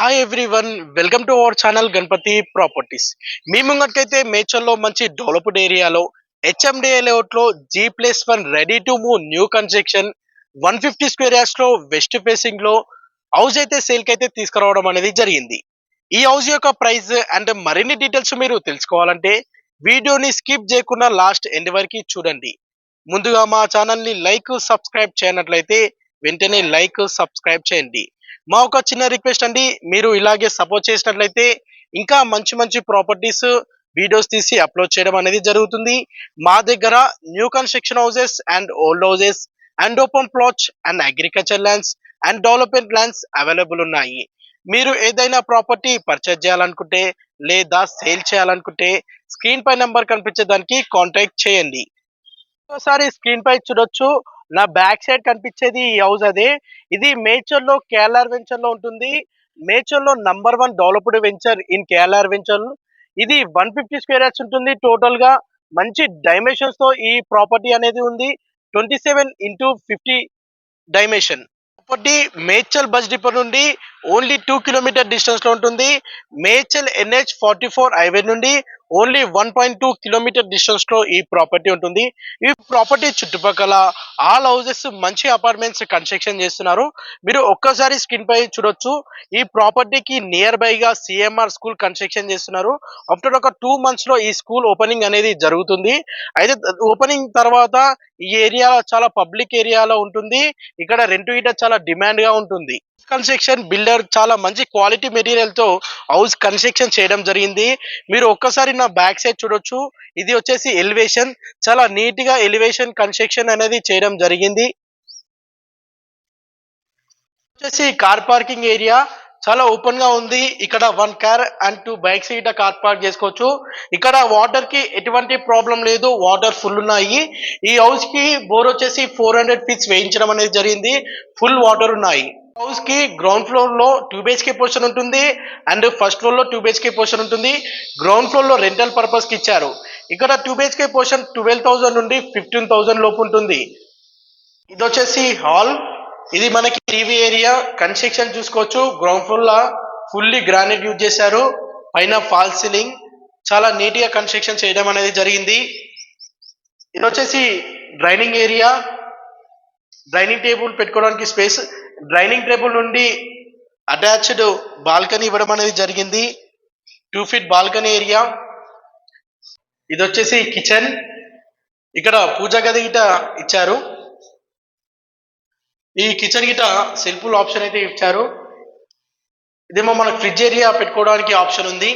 Hi everyone welcome to our channel Ganapati properties మీ ముంగటికైతే మేచల్లో మంచి డెవలప్డ్ ఏరియాలో హెచ్ఎండిఏ లేఅవుట్లో G plus one ready to move new construction one fifty square యార్డ్స్లో west ఫేసింగ్లో house అయితే సేల్కి అయితే తీసుకురావడం అనేది జరిగింది. ఈ హౌస్ యొక్క ప్రైస్ అండ్ మరిన్ని డీటెయిల్స్ మీరు తెలుసుకోవాలంటే వీడియోని స్కిప్ చేయకుండా లాస్ట్ ఎండ్ వరకు చూడండి. ముందుగా మా ఛానల్ని లైక్ సబ్స్క్రైబ్ చేయనట్లయితే వెంటనే లైక్ సబ్స్క్రైబ్ చేయండి. మా ఒక చిన్న రిక్వెస్ట్ అండి. మీరు ఇలాగే సపోర్ట్ చేసినట్లయితే ఇంకా మంచి మంచి ప్రాపర్టీస్ వీడియోస్ తీసి అప్లోడ్ చేయడం అనేది జరుగుతుంది. మా దగ్గర new construction houses and old houses and open plots and agriculture lands and development lands available ఉన్నాయి. మీరు ఏదైనా ప్రాపర్టీ పర్చేజ్ చేయాలనుకుంటే లేదా సేల్ చేయాలనుకుంటే స్క్రీన్ పై నెంబర్ కనిపించే దానికి కాంటాక్ట్ చేయండి. ఒకసారి స్క్రీన్ పై చూడొచ్చు. నా బ్యాక్ సైడ్ కనిపించేది ఈ హౌస్ అదే. ఇది మేచర్లో కేఎల్ఆర్ వెంచర్లో ఉంటుంది. మేచర్లో number one developed venture in KLR venture. ఇది వన్ ఫిఫ్టీ స్క్వేర్ యార్డ్స్ ఉంటుంది టోటల్గా మంచి డైమెన్షన్స్తో ఈ ప్రాపర్టీ అనేది ఉంది. Twenty seven into fifty dimension. Property Medchal bus depot నుండి ఓన్లీ టూ కిలోమీటర్ డిస్టెన్స్లో ఉంటుంది. Medchal NH forty four highway నుండి only one point two kilometre డిస్టెన్స్లో ఈ ప్రాపర్టీ ఉంటుంది. ఈ ప్రాపర్టీ చుట్టుపక్కల ఆల్ హౌసెస్ మంచి అపార్ట్మెంట్స్ కన్స్ట్రక్షన్ చేస్తున్నారు. మీరు ఒక్కసారి స్క్రీన్ పై చూడొచ్చు. ఈ ప్రాపర్టీకి నియర్ బై గా సిఎంఆర్ స్కూల్ కన్స్ట్రక్షన్ చేస్తున్నారు. ఆఫ్టర్ ఒక టూ మంత్స్లో ఈ స్కూల్ ఓపెనింగ్ అనేది జరుగుతుంది. అయితే ఓపెనింగ్ తర్వాత ఈ ఏరియా చాలా పబ్లిక్ ఏరియాలో ఉంటుంది. ఇక్కడ రెంట్ ఇట చాలా డిమాండ్గా ఉంటుంది. కన్స్ట్రక్షన్ బిల్డర్ చాలా మంచి క్వాలిటీ మెటీరియల్తో హౌస్ కన్స్ట్రక్షన్ చేయడం జరిగింది. మీరు ఒక్కసారి నా బ్యాక్ సైడ్ చూడొచ్చు. ఇది వచ్చేసి ఎలివేషన్ చాలా నీట్గా ఎలివేషన్ కన్స్ట్రక్షన్ అనేది చేయడం జరిగింది. వచ్చేసి కార్ పార్కింగ్ ఏరియా చాలా ఓపెన్గా ఉంది. ఇక్కడ one car and two bikes ఇట కార్ పార్క్ చేసుకోవచ్చు. ఇక్కడ వాటర్కి ఎటువంటి ప్రాబ్లం లేదు. వాటర్ ఫుల్ ఉన్నాయి. ఈ హౌస్కి బోర్ వచ్చేసి ఫోర్ హండ్రెడ్ ఫీట్స్ వేయించడం అనేది జరిగింది. ఫుల్ వాటర్ ఉన్నాయి. హౌస్కి గ్రౌండ్ ఫ్లోర్లో టూ బిహెచ్కే పోర్షన్ ఉంటుంది అండ్ ఫస్ట్ ఫ్లోర్లో టూ బిహెచ్కే పోర్షన్ ఉంటుంది. గ్రౌండ్ ఫ్లోర్లో రెంటల్ పర్పస్కి ఇచ్చారు. ఇక్కడ two BHK portion twelve thousand నుండి ఫిఫ్టీన్ థౌసండ్ లోపు ఉంటుంది. ఇది వచ్చేసి హాల్ ఇది మనకి టీవీ ఏరియా కన్స్ట్రక్షన్ చూసుకోవచ్చు. గ్రౌండ్ ఫ్లోర్ లా ఫుల్లీ గ్రానైట్ యూజ్ చేశారు. పైన ఫాల్ సీలింగ్ చాలా నీట్గా కన్స్ట్రక్షన్ చేయడం అనేది జరిగింది. ఇది వచ్చేసి డ్రైనింగ్ ఏరియా డ్రైనింగ్ టేబుల్ పెట్టుకోవడానికి స్పేస్ డ్రైనింగ్ టేబుల్ నుండి అటాచ్డ్ బాల్కనీ ఇవ్వడం అనేది జరిగింది. టూ ఫీట్ బాల్కనీ ఏరియా ఇది వచ్చేసి కిచెన్ ఇక్కడ పూజా గది గిట ఇచ్చారు. ఈ కిచెన్ గిట సెల్ఫుల్ ఆప్షన్ అయితే ఇచ్చారు. ఇదేమో మన ఫ్రిడ్జ్ ఏరియా పెట్టుకోవడానికి ఆప్షన్ ఉంది.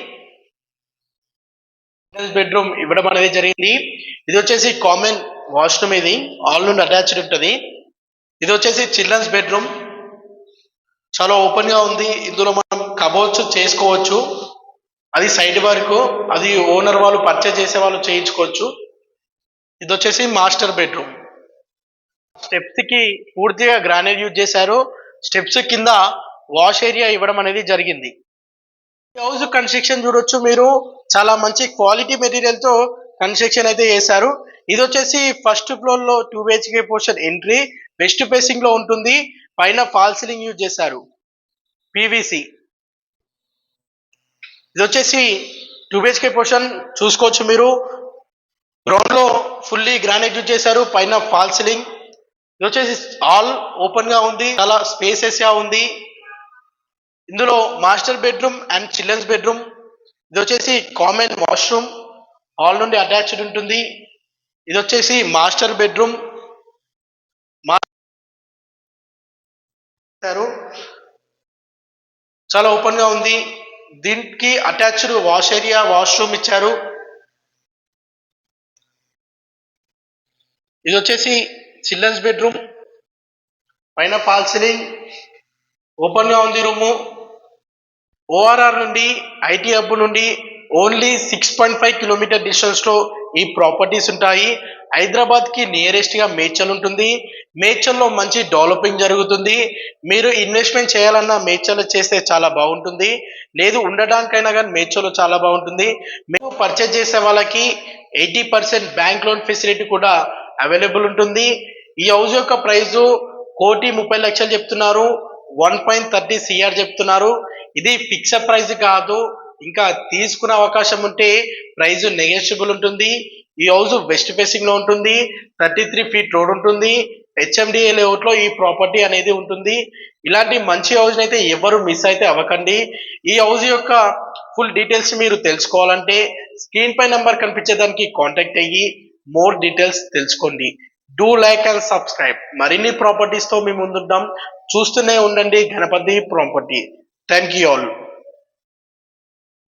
బెడ్రూమ్ ఇవ్వడం అనేది జరిగింది. ఇది వచ్చేసి కామన్ వాష్రూమ్ ఇది. ఆల్ నుండి అటాచ్డ్ ఉంటుంది. ఇది వచ్చేసి చిల్డ్రన్స్ బెడ్రూమ్. చాలా ఓపెన్గా ఉంది. ఇందులో మనం కబోర్డ్స్ చేసుకోవచ్చు. అది సైడ్ వరకు అది ఓనర్ వాళ్ళు పర్చేజ్ చేసే వాళ్ళు చేయించుకోవచ్చు. ఇది వచ్చేసి మాస్టర్ బెడ్రూమ్. స్టెప్స్కి పూర్తిగా గ్రానైట్ యూజ్ చేశారు. స్టెప్స్ కింద వాష్ ఏరియా ఇవ్వడం అనేది జరిగింది. హౌస్ కన్స్ట్రక్షన్ చూడొచ్చు మీరు. చాలా మంచి క్వాలిటీ మెటీరియల్తో కన్స్ట్రక్షన్ అయితే చేశారు. ఇది వచ్చేసి ఫస్ట్ ఫ్లోర్లో two BHK portion entry west ఫేసింగ్లో ఉంటుంది పైన ఫాల్ సీలింగ్ యూజ్ చేశారు. పీవీసీ ఇది వచ్చేసి టూ బిహెచ్కే పోర్షన్ చూసుకోవచ్చు మీరు. గ్రౌండ్లో ఫుల్లీ గ్రానైట్ యూజ్ చేశారు పైన ఫాల్ సీలింగ్ ఇది వచ్చేసి ఆల్ ఓపెన్గా ఉంది చాలా స్పేసెస్గా ఉంది. ఇందులో master bedroom and children's bedroom ఇది వచ్చేసి కామన్ వాష్రూమ్ హాల్ నుండి అటాచ్డ్ ఉంటుంది. ఇది వచ్చేసి మాస్టర్ బెడ్రూమ్. చాలా ఓపెన్గా ఉంది. దీనికి అటాచ్డ్ వాష్ ఏరియా వాష్రూమ్ ఇచ్చారు. ఇది వచ్చేసి చిల్డ్రన్స్ బెడ్రూమ్. పైన ఫాల్ సీలింగ్. ఓపెన్గా ఉంది రూము. ఓఆర్ఆర్ నుండి ఐటీ హబ్ నుండి only six point five kilometre డిస్టెన్స్లో ఈ ప్రాపర్టీస్ ఉంటాయి. హైదరాబాద్కి నియరెస్ట్గా నియరెస్ట్ మేడ్చల్ ఉంటుంది. మేడ్చల్లో మంచి డెవలపింగ్ జరుగుతుంది. మీరు ఇన్వెస్ట్మెంట్ చేయాలన్నా మేడ్చల్ చేస్తే చాలా బాగుంటుంది. లేదు ఉండడానికైనా కానీ మేడ్చల్ చాలా బాగుంటుంది. మేము పర్చేజ్ చేసే వాళ్ళకి eighty percent bank loan facility కూడా అవైలబుల్ ఉంటుంది. ఈ హౌస్ యొక్క ప్రైజు కోటి ముప్పై లక్షలు చెప్తున్నారు. వన్ పాయింట్ థర్టీ సిఆర్ చెప్తున్నారు. ఇది ఫిక్స్డ్ ప్రైస్ కాదు. ఇంకా తీసుకునే అవకాశం ఉంటే ప్రైజ్ నెగోషియబుల్ ఉంటుంది. ఈ హౌస్ వెస్ట్ ఫేసింగ్లో ఉంటుంది. థర్టీ త్రీ ఫీట్ రోడ్ ఉంటుంది. హెచ్ఎండిఏ లేఅవుట్లో ఈ ప్రాపర్టీ అనేది ఉంటుంది. ఇలాంటి మంచి హౌస్ అయితే ఎవరు మిస్ అయితే అవ్వకండి. ఈ హౌస్ యొక్క ఫుల్ డీటెయిల్స్ మీరు తెలుసుకోవాలంటే స్క్రీన్ పై నెంబర్ కనిపించేదానికి కాంటాక్ట్ అయ్యి మోర్ డీటెయిల్స్ తెలుసుకోండి. Do like and subscribe. మరిన్ని ప్రాపర్టీస్తో మేము ముందుంటాం. చూస్తూనే ఉండండి Ganapathi property. Thank you all.